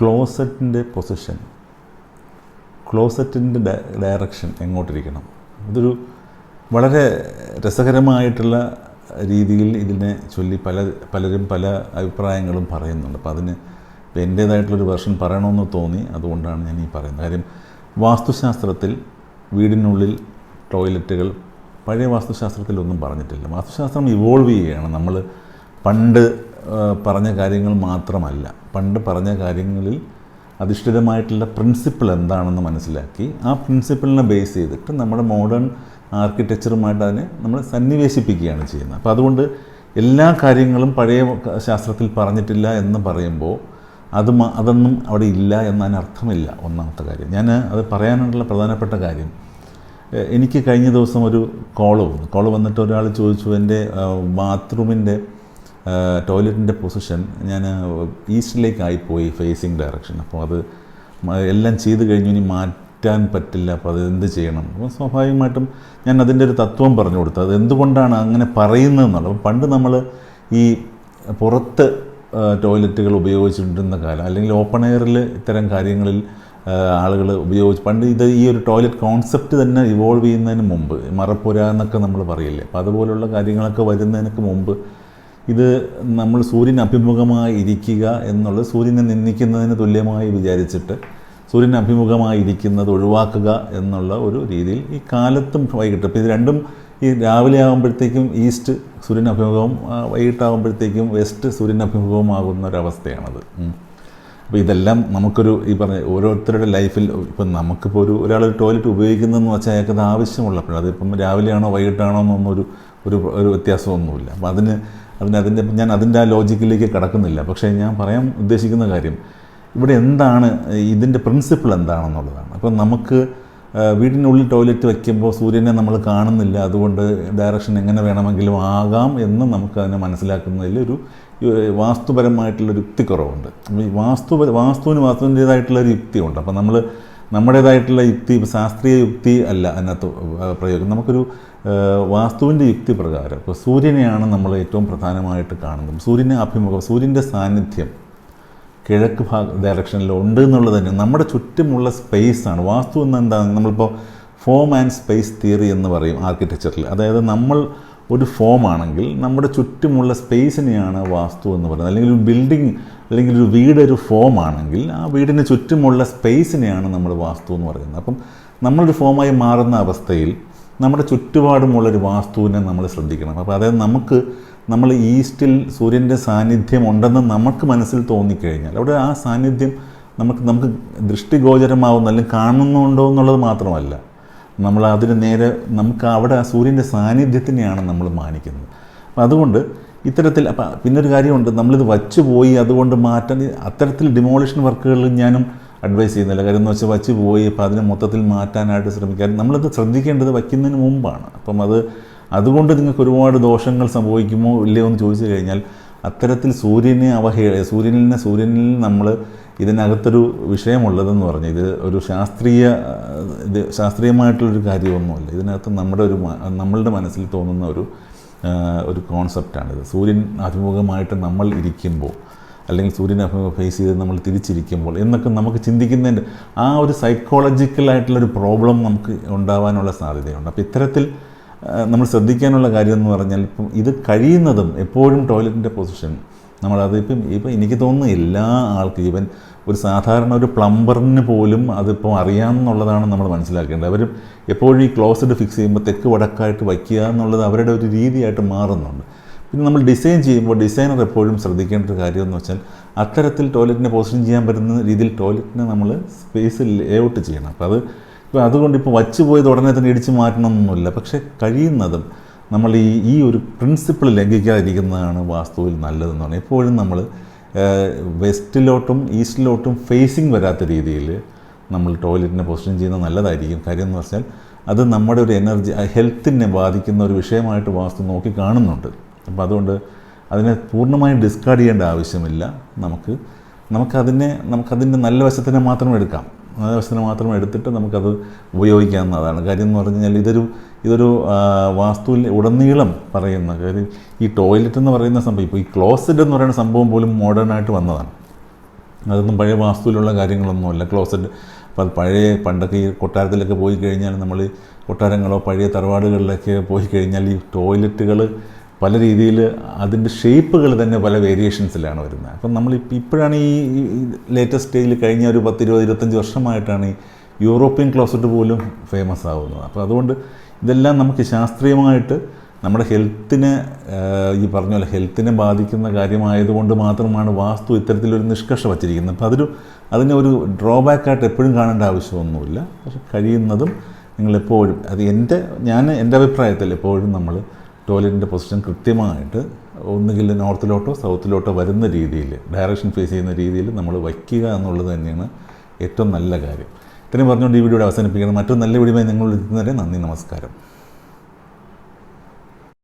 ക്ലോസറ്റിന്റെ position ക്ലോസറ്റിന്റെ direction എങ്ങോട്ടിരിക്കണം? ഇതൊരു വളരെ രസകരമായിട്ടുള്ള രീതിയിൽ ഇതിനെ ചൊല്ലി പല പലരും പല അഭിപ്രായങ്ങളും പറയുന്നുണ്ട്. അപ്പോൾ അതിന് ഇപ്പോൾ എന്റേതായിട്ടുള്ളൊരു വെർഷൻ പറയണമെന്ന് തോന്നി അതുകൊണ്ടാണ് ഞാൻ ഈ പറയുന്നത്. കാര്യം വാസ്തുശാസ്ത്രത്തിൽ വീടിനുള്ളിൽ ടോയ്ലറ്റുകൾ പഴയ വാസ്തുശാസ്ത്രത്തിലൊന്നും പറഞ്ഞിട്ടില്ല. വാസ്തുശാസ്ത്രം ഇവോൾവ് ചെയ്യുകയാണ്. നമ്മൾ പണ്ട് പറഞ്ഞ കാര്യങ്ങൾ മാത്രമല്ല. പണ്ട് പറഞ്ഞ കാര്യങ്ങളിൽ അധിഷ്ഠിതമായിട്ടുള്ള പ്രിൻസിപ്പിൾ എന്താണെന്ന് മനസ്സിലാക്കി ആ പ്രിൻസിപ്പിളിനെ ബേസ് ചെയ്തിട്ട് നമ്മുടെ മോഡേൺ ആർക്കിടെക്ചറുമായിട്ട് അതിനെ നമ്മൾ സന്നിവേശിപ്പിക്കുകയാണ് ചെയ്യുന്നത്. അപ്പോൾ അതുകൊണ്ട് എല്ലാ കാര്യങ്ങളും പഴയ ശാസ്ത്രത്തിൽ പറഞ്ഞിട്ടില്ല എന്ന് പറയുമ്പോൾ അത് അതൊന്നും അവിടെ ഇല്ല എന്നതിന് ഒന്നാമത്തെ കാര്യം. ഞാൻ അത് പറയാനുള്ള പ്രധാനപ്പെട്ട കാര്യം എനിക്ക് കഴിഞ്ഞ ദിവസം ഒരു കോൾ വന്നു. കോൾ വന്നിട്ട് ഒരാൾ ചോദിച്ചു എന്റെ ബാത്റൂമിന്റെ ടോയ്ലറ്റിന്റെ പൊസിഷൻ ഞാൻ ഈസ്റ്റിലേക്കായി പോയി ഫേസിങ് ഡയറക്ഷൻ അപ്പോൾ അത് എല്ലാം ചെയ്ത് കഴിഞ്ഞു ഇനി മാറ്റാൻ പറ്റില്ല. അപ്പോൾ അത് എന്ത് ചെയ്യണം? അപ്പോൾ സ്വാഭാവികമായിട്ടും ഞാൻ അതിന്റെ ഒരു തത്വം പറഞ്ഞു കൊടുത്തു. അത് എന്തുകൊണ്ടാണ് അങ്ങനെ പറയുന്നതെന്നുള്ളത് അപ്പോൾ പണ്ട് നമ്മൾ ഈ പുറത്ത് ടോയ്ലറ്റുകൾ ഉപയോഗിച്ചിട്ടിരുന്ന കാലം അല്ലെങ്കിൽ ഓപ്പൺ എയറിൽ ഇത്തരം കാര്യങ്ങളിൽ ആളുകൾ ഉപയോഗിച്ച് പണ്ട് ഇത് ഈ ഒരു ടോയ്ലറ്റ് കോൺസെപ്റ്റ് തന്നെ ഇവോൾവ് ചെയ്യുന്നതിന് മുമ്പ് മറപ്പുര എന്നൊക്കെ നമ്മൾ പറയില്ലേ? അപ്പോൾ അതുപോലുള്ള കാര്യങ്ങളൊക്കെ വരുന്നതിനൊക്കെ മുമ്പ് ഇത് നമ്മൾ സൂര്യൻ അഭിമുഖമായി ഇരിക്കുക എന്നുള്ളത് സൂര്യനെ നിന്ദിക്കുന്നതിന് തുല്യമായി വിചാരിച്ചിട്ട് സൂര്യൻ അഭിമുഖമായി ഇരിക്കുന്നത് ഒഴിവാക്കുക എന്നുള്ള ഒരു രീതിയിൽ ഈ കാലത്തും വൈകിട്ട്. ഇപ്പോൾ ഇത് രണ്ടും ഈ രാവിലെ ആകുമ്പോഴത്തേക്കും ഈസ്റ്റ് സൂര്യൻ അഭിമുഖവും വൈകിട്ടാകുമ്പോഴത്തേക്കും വെസ്റ്റ് സൂര്യൻ അഭിമുഖവുമാകുന്ന ഒരവസ്ഥയാണത്. അപ്പോൾ ഇതെല്ലാം നമുക്കൊരു ഈ പറഞ്ഞ ഓരോരുത്തരുടെ ലൈഫിൽ ഇപ്പം നമുക്കിപ്പോൾ ഒരു ഒരാൾ ടോയ്ലറ്റ് ഉപയോഗിക്കുന്നതെന്ന് വെച്ചാൽ അയാൾക്ക് അത് ആവശ്യമുള്ളപ്പോഴും അതിപ്പം രാവിലെയാണോ വൈകിട്ടാണോ എന്നൊന്നും ഒരു ഒരു വ്യത്യാസമൊന്നുമില്ല. അപ്പം അതിന് അതിന് അതിന്റെ ഞാൻ അതിന്റെ ആ ലോജിക്കിലേക്ക് കടക്കുന്നില്ല. പക്ഷേ ഞാൻ പറയാൻ ഉദ്ദേശിക്കുന്ന കാര്യം ഇവിടെ എന്താണ് ഇതിന്റെ പ്രിൻസിപ്പിൾ എന്താണെന്നുള്ളതാണ്. അപ്പം നമുക്ക് വീടിനുള്ളിൽ ടോയ്ലറ്റ് വയ്ക്കുമ്പോൾ സൂര്യനെ നമ്മൾ കാണുന്നില്ല. അതുകൊണ്ട് ഡയറക്ഷൻ എങ്ങനെ വേണമെങ്കിലും ആകാം എന്ന് നമുക്ക് അതിനെ മനസ്സിലാക്കുന്നതിൽ ഒരു വാസ്തുപരമായിട്ടുള്ളൊരു യുക്തിക്കുറവുണ്ട് ഈ വാസ്തു വാസ്തുവിന് വാസ്തുവിന്റേതായിട്ടുള്ള ഒരു യുക്തിയുണ്ട് അപ്പോൾ നമ്മൾ നമ്മുടേതായിട്ടുള്ള യുക്തി ശാസ്ത്രീയ യുക്തി അല്ല അതിനകത്ത് പ്രയോഗം. നമുക്കൊരു വാസ്തുവിന്റെ യുക്തി പ്രകാരം ഇപ്പോൾ സൂര്യനെയാണ് നമ്മൾ ഏറ്റവും പ്രധാനമായിട്ട് കാണുന്നത്. സൂര്യനെ അഭിമുഖം സൂര്യന്റെ സാന്നിധ്യം കിഴക്ക് ഭാഗ ഡയറക്ഷനിൽ ഉണ്ട് എന്നുള്ളത് തന്നെ. നമ്മുടെ ചുറ്റുമുള്ള സ്പേസാണ് വാസ്തു എന്ന് എന്താണ്? നമ്മളിപ്പോൾ ഫോം ആൻഡ് സ്പേസ് തിയറി എന്ന് പറയും ആർക്കിടെക്ചറിൽ അതായത് നമ്മൾ ഒരു ഫോം ആണെങ്കിൽ നമ്മുടെ ചുറ്റുമുള്ള സ്പേസിനെയാണ് വാസ്തു എന്ന് പറയുന്നത്. അല്ലെങ്കിൽ ഒരു ബിൽഡിംഗ് അല്ലെങ്കിൽ ഒരു വീട് ഒരു ഫോം ആണെങ്കിൽ ആ വീടിന് ചുറ്റുമുള്ള സ്പേസിനെയാണ് നമ്മൾ വാസ്തു എന്ന് പറയുന്നത്. അപ്പം നമ്മളൊരു ഫോമായി മാറുന്ന അവസ്ഥയിൽ നമ്മുടെ ചുറ്റുപാടുമുള്ളൊരു വാസ്തുവിനെ നമ്മൾ ശ്രദ്ധിക്കണം. അപ്പോൾ അതായത് നമുക്ക് നമ്മൾ ഈസ്റ്റിൽ സൂര്യന്റെ സാന്നിധ്യം ഉണ്ടെന്ന് നമുക്ക് മനസ്സിൽ തോന്നിക്കഴിഞ്ഞാൽ അവിടെ ആ സാന്നിധ്യം നമുക്ക് നമുക്ക് ദൃഷ്ടിഗോചരമാവുന്ന അല്ലെങ്കിൽ കാണുന്നുണ്ടോ എന്നുള്ളത് മാത്രമല്ല നമ്മൾ അതിന് നേരെ നമുക്ക് അവിടെ ആ സൂര്യന്റെ സാന്നിധ്യത്തിനെയാണ് നമ്മൾ മാനിക്കുന്നത്. അപ്പം അതുകൊണ്ട് ഇത്തരത്തിൽ അപ്പം പിന്നൊരു കാര്യമുണ്ട് നമ്മളിത് വച്ചു പോയി അതുകൊണ്ട് മാറ്റാൻ അത്തരത്തിൽ ഡിമോളിഷൻ വർക്കുകളിൽ ഞാനും അഡ്വൈസ് ചെയ്യുന്നില്ല കാര്യം എന്ന് വെച്ചാൽ വച്ച് പോയി അപ്പം അതിനെ മൊത്തത്തിൽ മാറ്റാനായിട്ട് ശ്രമിക്കാൻ. നമ്മളത് ശ്രദ്ധിക്കേണ്ടത് വയ്ക്കുന്നതിന് മുമ്പാണ്. അപ്പം അത് അതുകൊണ്ട് നിങ്ങൾക്ക് ഒരുപാട് ദോഷങ്ങൾ സംഭവിക്കുമോ ഇല്ലയോ എന്ന് ചോദിച്ചു കഴിഞ്ഞാൽ അത്തരത്തിൽ സൂര്യനെ അവഹേള സൂര്യനെ സൂര്യനിൽ നമ്മൾ ഇതിനകത്തൊരു വിഷയമുള്ളതെന്ന് പറഞ്ഞു ഇത് ഒരു ശാസ്ത്രീയ ഇത് ശാസ്ത്രീയമായിട്ടുള്ളൊരു കാര്യമൊന്നുമല്ല. ഇതിനകത്ത് നമ്മുടെ ഒരു നമ്മളുടെ മനസ്സിൽ തോന്നുന്ന ഒരു ഒരു കോൺസെപ്റ്റാണിത് സൂര്യൻ അഭിമുഖമായിട്ട് നമ്മൾ ഇരിക്കുമ്പോൾ അല്ലെങ്കിൽ സൂര്യനെ ഫേസ് ചെയ്ത് നമ്മൾ തിരിച്ചിരിക്കുമ്പോൾ എന്നൊക്കെ നമുക്ക് ചിന്തിക്കുന്നതിന്റെ ആ ഒരു സൈക്കോളജിക്കലായിട്ടുള്ളൊരു പ്രോബ്ലം നമുക്ക് ഉണ്ടാവാനുള്ള സാധ്യതയുണ്ട്. അപ്പോൾ ഇത്തരത്തിൽ നമ്മൾ ശ്രദ്ധിക്കാനുള്ള കാര്യം എന്ന് പറഞ്ഞാൽ ഇപ്പം ഇത് കഴിയുന്നതും എപ്പോഴും ടോയ്ലറ്റിന്റെ പൊസിഷൻ നമ്മളത് ഇപ്പം ഇപ്പം എനിക്ക് തോന്നുന്നു എല്ലാ ആൾക്കും ഈവൻ ഒരു സാധാരണ ഒരു പ്ലംബറിന് പോലും അതിപ്പോൾ അറിയാമെന്നുള്ളതാണ് നമ്മൾ മനസ്സിലാക്കേണ്ടത്. അവർ എപ്പോഴും ഈ ക്ലോസ്ഡ് ഫിക്സ് ചെയ്യുമ്പോൾ തെക്ക് വടക്കായിട്ട് വയ്ക്കുക എന്നുള്ളത് അവരുടെ ഒരു രീതിയായിട്ട് മാറുന്നുണ്ട്. പിന്നെ നമ്മൾ ഡിസൈൻ ചെയ്യുമ്പോൾ ഡിസൈനർ എപ്പോഴും ശ്രദ്ധിക്കേണ്ട ഒരു കാര്യം എന്ന് വെച്ചാൽ അത്തരത്തിൽ ടോയ്ലറ്റിനെ പൊസിഷൻ ചെയ്യാൻ പറ്റുന്ന രീതിയിൽ ടോയ്ലറ്റിനെ നമ്മൾ സ്പേസിൽ ലേഔട്ട് ചെയ്യണം. അപ്പോൾ അത് ഇപ്പോൾ അതുകൊണ്ട് ഇപ്പോൾ വച്ച് പോയത് ഉടനെ തന്നെ ഇടിച്ച് മാറ്റണമെന്നൊന്നുമില്ല പക്ഷേ കഴിയുന്നതും നമ്മൾ ഈ ഈ ഒരു പ്രിൻസിപ്പിൾ ലംഘിക്കാതിരിക്കുന്നതാണ് വാസ്തുവിൽ നല്ലതെന്ന് പറഞ്ഞാൽ എപ്പോഴും നമ്മൾ വെസ്റ്റിലോട്ടും ഈസ്റ്റിലോട്ടും ഫേസിങ് വരാത്ത രീതിയിൽ നമ്മൾ ടോയ്ലറ്റിനെ പൊസിഷൻ ചെയ്യുന്നത് നല്ലതായിരിക്കും. കാര്യം എന്ന് വെച്ചാൽ അത് നമ്മുടെ ഒരു എനർജി ഹെൽത്തിനെ ബാധിക്കുന്ന ഒരു വിഷയമായിട്ട് വാസ്തു നോക്കി കാണുന്നുണ്ട്. അപ്പോൾ അതുകൊണ്ട് അതിനെ പൂർണമായും ഡിസ്കാർഡ് ചെയ്യേണ്ട ആവശ്യമില്ല. നമുക്ക് നമുക്കതിനെ നമുക്കതിന്റെ നല്ല വശത്തിനെ മാത്രം എടുക്കാം. നല്ല വശത്തിനെ മാത്രം എടുത്തിട്ട് നമുക്കത് ഉപയോഗിക്കാവുന്നതാണ്. കാര്യം എന്ന് പറഞ്ഞു കഴിഞ്ഞാൽ ഇതൊരു ഇതൊരു വാസ്തുവിൽ ഉടനീളം പറയുന്ന കാര്യം ഈ ടോയ്ലറ്റ് എന്ന് പറയുന്ന സംഭവം ഇപ്പോൾ ഈ ക്ലോസറ്റ് എന്ന് പറയുന്ന സംഭവം പോലും മോഡേൺ ആയിട്ട് വന്നതാണ്. അതൊന്നും പഴയ വാസ്തുവിലുള്ള കാര്യങ്ങളൊന്നുമല്ല. ക്ലോസറ്റ് അപ്പോൾ പഴയ പണ്ടൊക്കെ ഈ കൊട്ടാരത്തിലൊക്കെ പോയി കഴിഞ്ഞാൽ നമ്മൾ കൊട്ടാരങ്ങളോ പഴയ തറവാടുകളിലൊക്കെ പോയി കഴിഞ്ഞാൽ ഈ ടോയ്ലറ്റുകൾ പല രീതിയിൽ അതിന്റെ ഷേപ്പുകൾ തന്നെ പല വേരിയേഷൻസിലാണ് വരുന്നത്. അപ്പം നമ്മൾ ഇപ്പോഴാണ് ഈ ലേറ്റസ്റ്റ് സ്റ്റേജിൽ കഴിഞ്ഞ ഒരു പത്ത് ഇരുപത് ഇരുപത്തഞ്ച് വർഷമായിട്ടാണ് ഈ യൂറോപ്യൻ ക്ലോസറ്റ് പോലും ഫേമസ് ആവുന്നത്. അപ്പോൾ അതുകൊണ്ട് ഇതെല്ലാം നമുക്ക് ശാസ്ത്രീയമായിട്ട് നമ്മുടെ ഹെൽത്തിനെ ഈ പറഞ്ഞ പോലെ ഹെൽത്തിനെ ബാധിക്കുന്ന കാര്യമായതുകൊണ്ട് മാത്രമാണ് വാസ്തു ഇത്തരത്തിലൊരു നിഷ്കർഷ വച്ചിരിക്കുന്നത്. അപ്പോൾ അതൊരു അതിനെ ഒരു ഡ്രോബാക്കായിട്ട് എപ്പോഴും കാണേണ്ട ആവശ്യമൊന്നുമില്ല. പക്ഷെ കഴിയുന്നതും നിങ്ങളെപ്പോഴും അത് എന്റെ ഞാൻ എന്റെ അഭിപ്രായത്തിൽ എപ്പോഴും നമ്മൾ ടോയ്ലറ്റിന്റെ പൊസിഷൻ കൃത്യമായിട്ട് ഒന്നുകിൽ നോർത്തിലോട്ടോ സൗത്തിലോട്ടോ വരുന്ന രീതിയിൽ ഡയറക്ഷൻ ഫേസ് ചെയ്യുന്ന രീതിയിൽ നമ്മൾ വയ്ക്കുക എന്നുള്ളത് തന്നെയാണ് ഏറ്റവും നല്ല കാര്യം. ഇത്രയും പറഞ്ഞുകൊണ്ട് ഈ വീഡിയോ അവസാനിപ്പിക്കണം മറ്റൊരു നല്ല വീഡിയോ നിങ്ങൾ എത്തുന്നവരെ നന്ദി നമസ്കാരം.